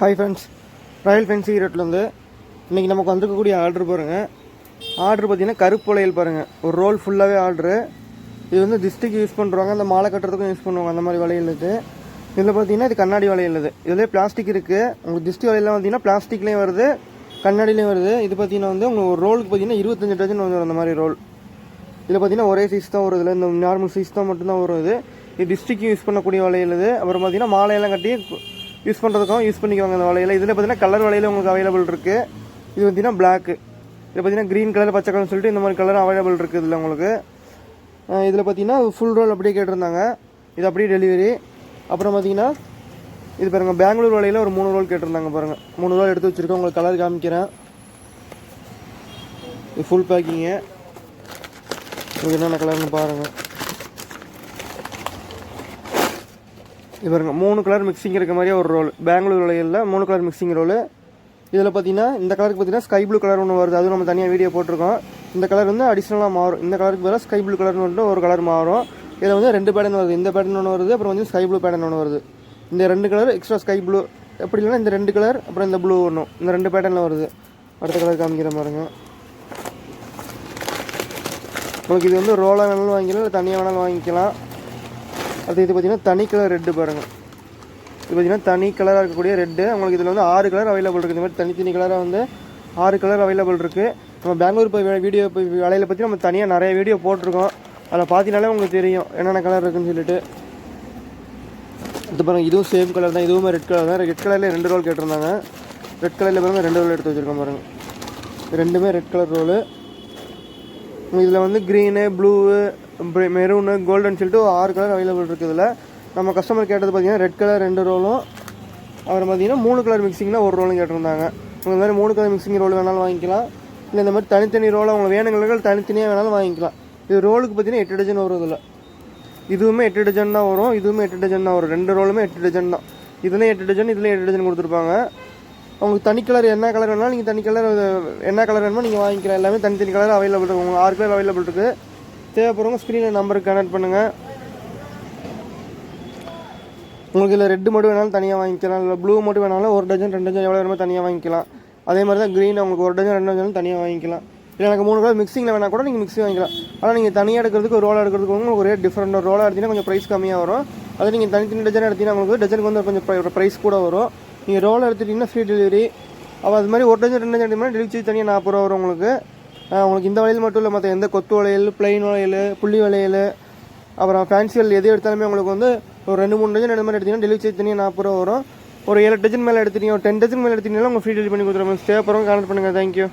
Hi friends royal fancy ரேட்லேருந்து இன்றைக்கி நமக்கு வந்துருக்கக்கூடிய ஆர்டர் பாருங்கள் ஆர்டர் பார்த்தீங்கன்னா கருப்பு பாருங்கள் ஒரு ரோல் ஃபுல்லாகவே ஆர்டரு இது வந்து திஸ்டிக்கு யூஸ் பண்ணுறாங்க அந்த மாலை கட்டுறதுக்கும் யூஸ் பண்ணுவாங்க அந்த மாதிரி வலையில் இது. இதில் பார்த்தீங்கன்னா இது கண்ணாடி வலையில் இது. இதுலேயே பிளாஸ்டிக் இருக்குது உங்களுக்கு திஸ்டி வலையெல்லாம் பார்த்தீங்கன்னா பிளாஸ்டிக்லேயும் வருது கண்ணாடிலையும் வருது. இது பார்த்தீங்கன்னா வந்து உங்களுக்கு ஒரு ரோலுக்கு பார்த்தீங்கன்னா இருபத்தஞ்சு டஜன் வந்துடும் அந்த மாதிரி ரோல் இதில் பார்த்தீங்கன்னா ஒரே சைஸ் தான் வரும். இதில் இந்த நார்மல் சைஸ் தான் மட்டும்தான் வரும் இது. இது யூஸ் பண்ணக்கூடிய வலையில் இது. அப்புறம் பார்த்தீங்கன்னா மாலையெல்லாம் கட்டி யூஸ் பண்ணுறதுக்கும் யூஸ் பண்ணிக்குவாங்க அந்த வலையில். இதில் பார்த்தீங்கன்னா கலர் வலையில் உங்களுக்கு அவைலபிள் இருக்குது இது பார்த்தீங்கன்னா பிளாக்கு இதில் பார்த்தீங்கன்னா க்ரீன் கலர் பச்சை கலர்னு சொல்லிட்டு இந்த மாதிரி கலர் அவைலபிள் இருக்குது இதில் உங்களுக்கு. இதில் பார்த்தீங்கன்னா ஃபுல் ரோல் அப்படியே கேட்டிருந்தாங்க. இது அப்படியே டெலிவரி அப்புறம் பார்த்தீங்கன்னா இது பாருங்கள் பெங்களூர் வலையில் ஒரு மூணு ரோல் கேட்டிருந்தாங்க பாருங்கள் மூணு ரோல் எடுத்து வச்சுருக்கேன் உங்களுக்கு கலர் காமிக்கிறேன். இது ஃபுல் பேக்கிங்கு இது என்னென்ன கலர்னு பாருங்கள் இது மூணு கலர் மிக்சிங் இருக்க மாதிரியே ஒரு ரோல் பெங்களூர் வளையலில் மூணு கலர் மிக்சிங் ரோல் இதில் பார்த்தீங்கன்னா இந்த கலருக்கு பார்த்தீங்கன்னா ஸ்கை ப்ளூ கலர் ஒன்று வருது. அதுவும் நம்ம தனியாக வீடியோ போட்டிருக்கோம். இந்த கலர் வந்து அடிஷ்னலாக மாறும். இந்த கலருக்கு பதிலாக ஸ்கை ப்ளூ கலர்னு வந்துட்டு ஒரு கலர் மாறும். இதில் வந்து ரெண்டு பேட்டர்ன் வருது. இந்த பேட்டர்ன் ஒன்று வருது அப்புறம் வந்து ஸ்கை ப்ளூ பேட்டர்ன் ஒன்று வருது. இந்த ரெண்டு கலர் எக்ஸ்ட்ரா ஸ்கை ப்ளூ எப்படி இல்லைன்னா இந்த ரெண்டு கலர் அப்புறம் இந்த ப்ளூ ஒன்றும் இந்த ரெண்டு பேட்டர்னில் வருது. அடுத்த கலர் காமிக்கிற பாருங்க. உங்களுக்கு இது வந்து ரோலாக வேணாலும் வாங்கிக்கலாம் இல்லை தனியாக வேணாலும் வாங்கிக்கலாம். அடுத்து இது பார்த்தீங்கன்னா தனி கலர் ரெட்டு பாருங்கள் இது பார்த்தீங்கன்னா தனி கலராக இருக்கக்கூடிய ரெட்டு உங்களுக்கு இதில் வந்து ஆறு கலர் அவைலபிள் இருக்குது இந்த மாதிரி தனித்தனி கலராக வந்து ஆறு கலர் அவைலபிள் இருக்குது நம்ம பெங்களூர் போய் வீடியோ போய் வேலையில் பற்றி நம்ம தனியாக நிறைய வீடியோ போட்டிருக்கோம். அதில் பார்த்தீங்கனாலே உங்களுக்கு தெரியும் என்னென்ன கலர் இருக்குன்னு சொல்லிட்டு. இது பாருங்கள் இதுவும் சேம் கலர் தான். இதுவுமே ரெட் கலர் தான். ரெட் கலரில் ரெண்டு ரோல் கேட்டிருந்தாங்க. ரெட் கலரில் பாருங்கள் ரெண்டு ரோல் எடுத்து வச்சுருக்கோம் பாருங்கள் ரெண்டுமே ரெட் கலர் ரோலு இதில் வந்து க்ரீனு ப்ளூவு மெரூனு கோல்டன் சொல்லிட்டு ஆறு கலர் அவைலபிள் இருக்குது இதில் நம்ம கஸ்டமர் கேட்டது பார்த்தீங்கன்னா ரெட் கலர் ரெண்டு ரோலும் அப்புறம் பார்த்தீங்கன்னா மூணு கலர் மிக்சிங்கில் ஒரு ரோலும் கேட்டிருந்தாங்க. இந்த மாதிரி மூணு கலர் மிக்சிங் ரோல் வேணாலும் வாங்கிக்கலாம். இல்லை இந்த மாதிரி தனித்தனி ரோல் அவங்க வேணுங்களுக்கு தனித்தனியாக வேணாலும் வாங்கிக்கலாம். இது ரோலுக்கு பார்த்தீங்கன்னா எட்டு டஜன் வரும் இதில். இதுவுமே எட்டு டஜன் தான் வரும். இதுவுமே எட்டு டஜன் தான் வரும். ரெண்டு ரோலுமே எட்டு டஜன் தான். இதுலேயும் எட்டு டஜன் இதுலேயும் எட்டு டஜன் கொடுத்துருப்பாங்க. உங்களுக்கு தனி கலர் என்ன கலர் வேணாலும் நீங்கள் தனி கலர் என்ன கலர் வேணுமோ நீங்கள் வாங்கிக்கலாம். எல்லாமே தனித்தனி கலர் அவைலபிள் இருக்குது உங்களுக்கு ஆறு கலர் அவைலபிள் இருக்குது தேவைப்படுறவங்க ஸ்க்ரீனில் நம்பருக்கு கனெக்ட் பண்ணுங்கள் உங்களுக்கு இதில் ரெட்டு மட்டும் வேணாலும் தனியாக வாங்கிக்கலாம். இல்லை ப்ளூ மட்டும் வேணாலும் ஒரு டஜன் ரெண்டு டஜன் எவ்வளோ வேணுமோ தனியாக வாங்கிக்கலாம். அதே மாதிரி தான் க்ரீன் உங்களுக்கு ஒரு டஜன் ரெண்டு டஜன் தனியாக வாங்கிக்கலாம். இல்லை எனக்கு மூணு கலர் மிக்சிங்கில் வேணால் கூட நீங்கள் மிக்ஸி வாங்கிக்கலாம். ஆனால் நீங்கள் தனியாக எடுக்கிறதுக்கு ஒரு ரோலாக எடுக்கிறதுக்கு உங்களுக்கு ரேட் டிஃப்ரெண்ட் ஒரு ரோலாக எடுத்தீங்கன்னா கொஞ்சம் ப்ரைஸ் கம்மியாக வரும். அது நீங்கள் தனித்தனி டஜன் எடுத்தீங்கன்னா உங்களுக்கு டஜனுக்கு வந்து கொஞ்சம் ப்ரைஸ் கூட வரும். நீங்கள் ரோல் எடுத்துட்டிங்கன்னா ஃப்ரீ டெலிவரி அப்போ அது மாதிரி ஒரு டஜன் ரெண்டு டஜன் எடுத்தீங்கன்னா டெலிவரி தனியாக நாற்பது ரூபா வரும் உங்களுக்கு. உங்களுக்கு இந்த வளையல் மட்டும் இல்லை மற்ற எந்த கொத்து வளையல் பிளைன் வளையல் புள்ளி வளையல் அப்புறம் ஃபேன்சியல் எது எடுத்தாலுமே உங்களுக்கு வந்து ஒரு ரெண்டு மூணு டஜன் ரெண்டு மாதிரி எடுத்தீங்கன்னா டெலிவரி தனியாக நாற்பது ரூபா வரும். ஒரு ஏழு டஜன் மேலே எடுத்துட்டீங்க ஒரு டென் டஜன் மேலே எடுத்தீங்கன்னா உங்களுக்கு ஃப்ரீ டெலிவரி பண்ணி கொடுத்துருவோம் ஸ்டே அப்புறம் கான்டெக்ட் பண்ணுங்கள் தேங்க்யூ